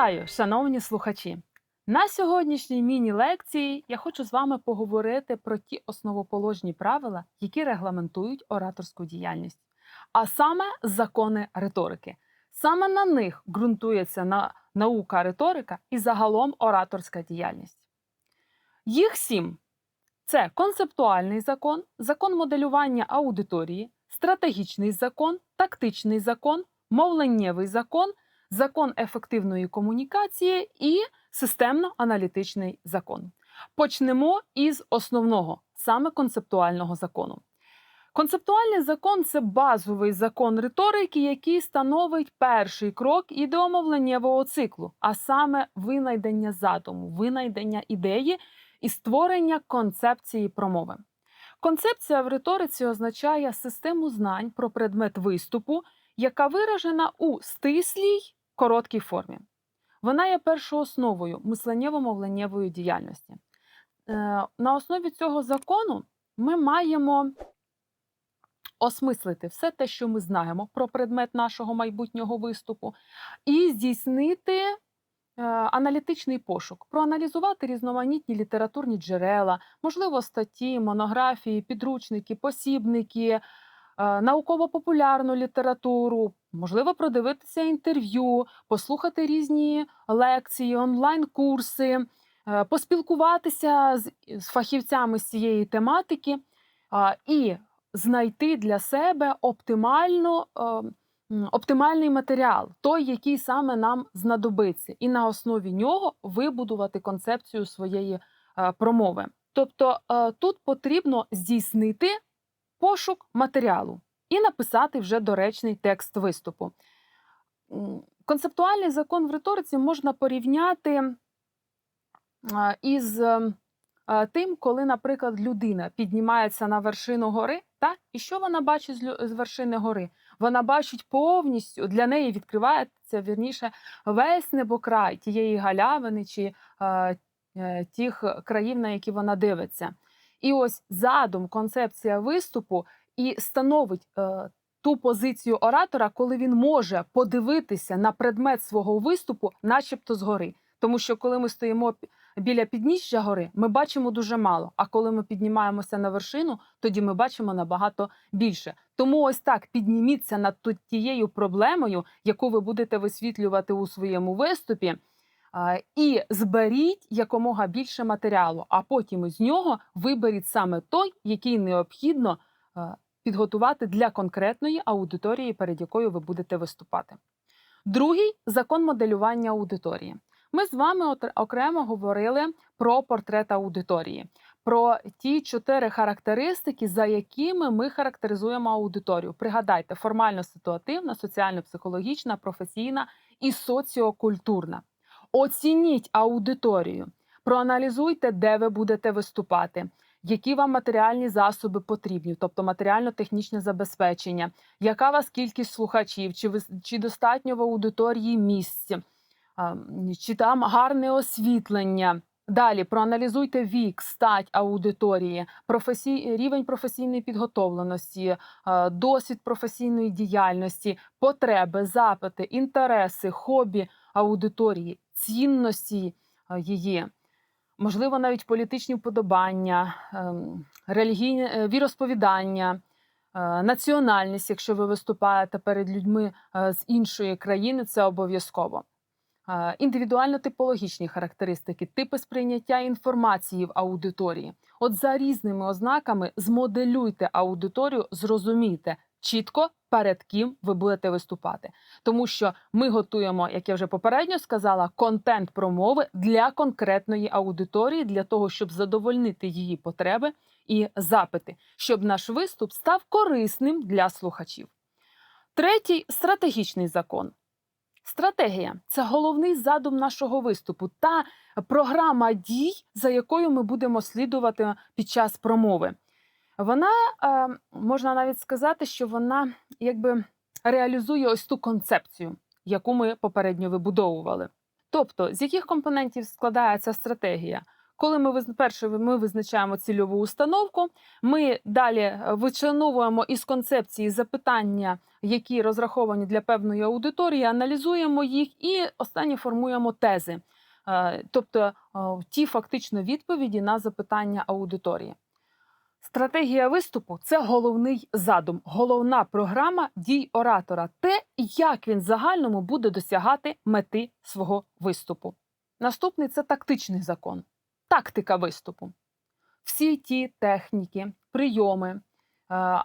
Вітаю, шановні слухачі! На сьогоднішній міні-лекції я хочу з вами поговорити про ті основоположні правила, які регламентують ораторську діяльність, а саме закони риторики. Саме на них ґрунтується на наука риторика і загалом ораторська діяльність. Їх сім: це концептуальний закон, закон моделювання аудиторії, стратегічний закон, тактичний закон, мовленнєвий закон, закон ефективної комунікації і системно-аналітичний закон. Почнемо із основного, саме концептуального закону. Концептуальний закон це базовий закон риторики, який становить перший крок ідеомовленнєвого циклу, а саме винайдення задуму, винайдення ідеї і створення концепції промови. Концепція в риториці означає систему знань про предмет виступу, яка виражена у стислій короткій формі. Вона є першоосновою мисленнєво-мовленнєвої діяльності. Е, На основі цього закону ми маємо осмислити все те, що ми знаємо про предмет нашого майбутнього виступу, і здійснити е, аналітичний пошук, проаналізувати різноманітні літературні джерела, можливо, статті, монографії, підручники, посібники, е, науково-популярну літературу, можливо, продивитися інтерв'ю, послухати різні лекції, онлайн-курси, е, поспілкуватися з, фахівцями з цієї тематики і знайти для себе оптимально, е, оптимальний матеріал, той, який саме нам знадобиться, і на основі нього вибудувати концепцію своєї е, промови. Тобто тут потрібно здійснити пошук матеріалу і написати вже доречний текст виступу. Концептуальний закон в риториці можна порівняти із е, тим, коли, наприклад, людина піднімається на вершину гори, та, і що вона бачить з вершини гори? Вона бачить повністю, для неї відкривається вірніше весь небокрай тієї галявини чи е, тих країв, на які вона дивиться. І ось задум, концепція виступу і становить е, ту позицію оратора, коли він може подивитися на предмет свого виступу, начебто згори. Тому що коли ми стоїмо біля підніжжя гори, ми бачимо дуже мало. А коли ми піднімаємося на вершину, тоді ми бачимо набагато більше. Тому ось так підніміться над тією проблемою, яку ви будете висвітлювати у своєму виступі. І зберіть якомога більше матеріалу, а потім із нього виберіть саме той, який необхідно е, підготувати для конкретної аудиторії, перед якою ви будете виступати. Другий закон моделювання аудиторії. Ми з вами окремо говорили про портрет аудиторії, про ті чотири характеристики, за якими ми характеризуємо аудиторію. Пригадайте, формально ситуативна, соціально-психологічна, професійна і соціокультурна. Оцініть аудиторію, проаналізуйте, де ви будете виступати, які вам матеріальні засоби потрібні, тобто матеріально-технічне забезпечення, яка вас кількість слухачів, чи, ви, чи достатньо в аудиторії місць, чи там гарне освітлення. Далі проаналізуйте вік, стать аудиторії, професій, рівень професійної підготовленості, досвід професійної діяльності, потреби, запити, інтереси, хобі аудиторії, цінності її, можливо, навіть політичні вподобання, ем, релігійне віросповідання, е, національність, якщо ви виступаєте перед людьми е, з іншої країни, це обов'язково. Е, Індивідуально-типологічні характеристики, типи сприйняття інформації в аудиторії. От за різними ознаками змоделюйте аудиторію, зрозумійте чітко, перед ким ви будете виступати. Тому що ми готуємо, як я вже попередньо сказала, контент промови для конкретної аудиторії, для того, щоб задовольнити її потреби і запити, щоб наш виступ став корисним для слухачів. Третій стратегічний закон. Стратегія це головний задум нашого виступу та програма дій, за якою ми будемо слідувати під час промови. Вона е, можна навіть сказати, що вона якби реалізує ось ту концепцію, яку ми попередньо вибудовували. Тобто, з яких компонентів складається стратегія? Коли ми перше ми визначаємо цільову установку, ми далі е, вичановуємо із концепції запитання, які розраховані для певної аудиторії, аналізуємо їх і останнє формуємо тези, Е, тобто ті фактично відповіді на запитання аудиторії. Стратегія виступу це головний задум, головна програма дій оратора, те, як він загальному буде досягати мети свого виступу. Наступний це тактичний закон, тактика виступу. Всі ті техніки, прийоми, е,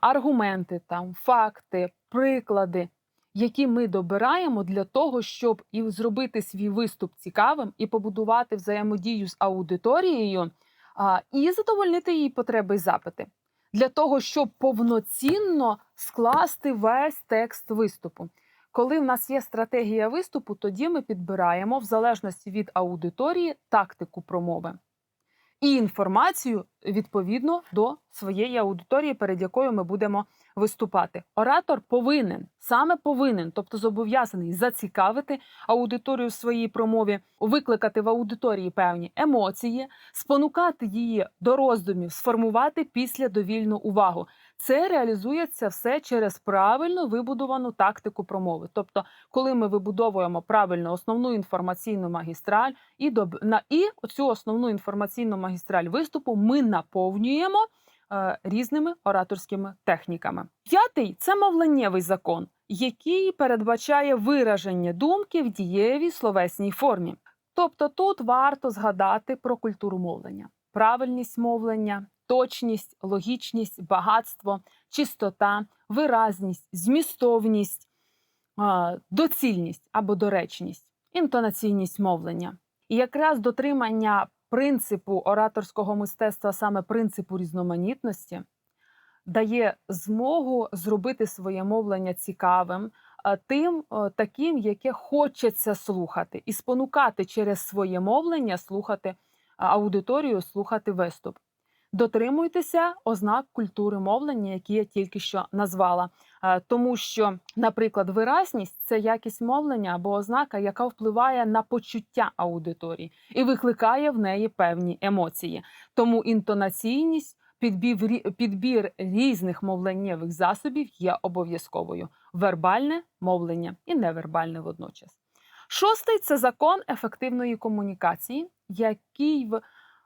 аргументи, там, факти, приклади, які ми добираємо для того, щоб і зробити свій виступ цікавим і побудувати взаємодію з аудиторією і задовольнити її потреби і запити для того, щоб повноцінно скласти весь текст виступу. Коли в нас є стратегія виступу, тоді ми підбираємо в залежності від аудиторії тактику промови і інформацію відповідно до своєї аудиторії, перед якою ми будемо виступати. Оратор повинен саме повинен, тобто зобов'язаний зацікавити аудиторію в своїй промові, викликати в аудиторії певні емоції, спонукати її до роздумів, сформувати після довільну увагу. Це реалізується все через правильно вибудовану тактику промови. Тобто, коли ми вибудовуємо правильно основну інформаційну магістраль і доб... на і цю основну інформаційну магістраль виступу ми наповнюємо е, різними ораторськими техніками. П'ятий це мовленнєвий закон, який передбачає вираження думки в дієвій словесній формі. Тобто тут варто згадати про культуру мовлення, правильність мовлення, точність, логічність, багатство, чистота, виразність, змістовність, доцільність або доречність, інтонаційність мовлення. І якраз дотримання принципу ораторського мистецтва, саме принципу різноманітності, дає змогу зробити своє мовлення цікавим, тим таким, яке хочеться слухати, і спонукати через своє мовлення слухати аудиторію, слухати виступ. Дотримуйтеся ознак культури мовлення, які я тільки що назвала, Е, тому що, наприклад, виразність це якість мовлення або ознака, яка впливає на почуття аудиторії і викликає в неї певні емоції. Тому інтонаційність, підбір, підбір різних мовленнєвих засобів є обов'язковою: вербальне мовлення і невербальне водночас. Шостий це закон ефективної комунікації, який в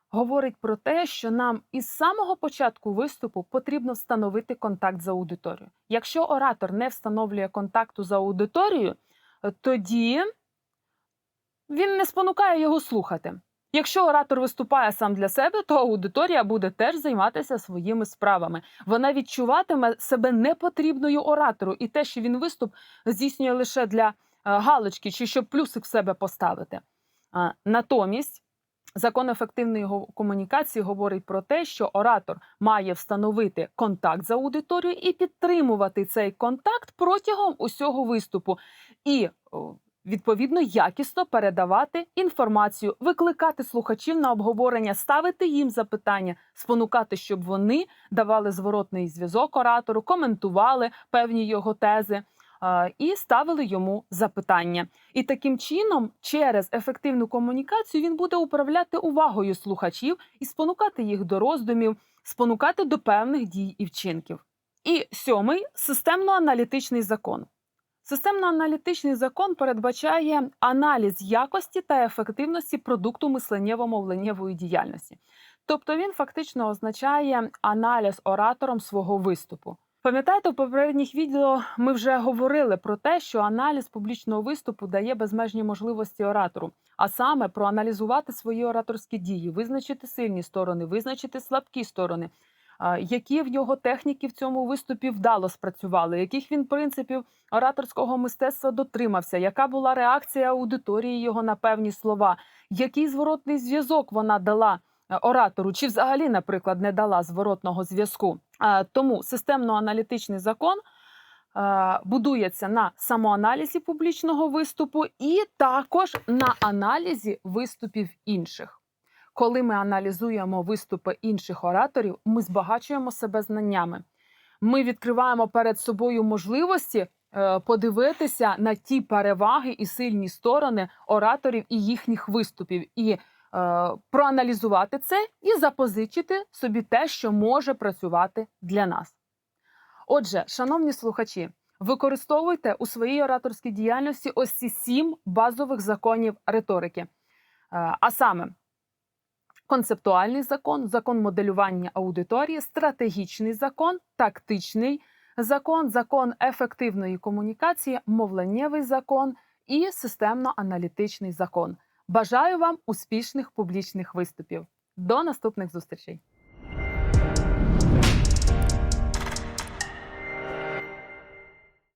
говорить про те, що нам із самого початку виступу потрібно встановити контакт з аудиторією. Якщо оратор не встановлює контакту з аудиторією, тоді він не спонукає його слухати. Якщо оратор виступає сам для себе, то аудиторія буде теж займатися своїми справами. Вона відчуватиме себе непотрібною оратору, і те, що він виступ здійснює лише для е, галочки чи щоб плюсик в себе поставити. Натомість Закон ефективної комунікації говорить про те, що оратор має встановити контакт з аудиторією і підтримувати цей контакт протягом усього виступу, і відповідно якісно передавати інформацію, викликати слухачів на обговорення, ставити їм запитання, спонукати, щоб вони давали зворотний зв'язок оратору, коментували певні його тези. І ставили йому запитання. І таким чином, через ефективну комунікацію, він буде управляти увагою слухачів і спонукати їх до роздумів, спонукати до певних дій і вчинків. І сьомий системно-аналітичний закон. Системно-аналітичний закон передбачає аналіз якості та ефективності продукту мисленнєво-мовленнєвої діяльності. Тобто він фактично означає аналіз оратором свого виступу. Пам'ятаєте, в попередніх відео ми вже говорили про те, що аналіз публічного виступу дає безмежні можливості оратору, а саме проаналізувати свої ораторські дії, визначити сильні сторони, визначити слабкі сторони, які в нього техніки в цьому виступі вдало спрацювали, яких він принципів ораторського мистецтва дотримався, яка була реакція аудиторії його на певні слова, який зворотний зв'язок вона дала оратору, чи взагалі, наприклад, не дала зворотного зв'язку. Тому системно-аналітичний закон е, будується на самоаналізі публічного виступу і також на аналізі виступів інших. Коли ми аналізуємо виступи інших ораторів, ми збагачуємо себе знаннями. Ми відкриваємо перед собою можливості е, подивитися на ті переваги і сильні сторони ораторів і їхніх виступів, і е, проаналізувати це і запозичити собі те, що може працювати для нас. Отже, шановні слухачі, використовуйте у своїй ораторській діяльності ось ці сім базових законів риторики. Е, А саме концептуальний закон, закон моделювання аудиторії, стратегічний закон, тактичний закон, закон ефективної комунікації, мовленнєвий закон і системно-аналітичний закон. Бажаю вам успішних публічних виступів. До наступних зустрічей!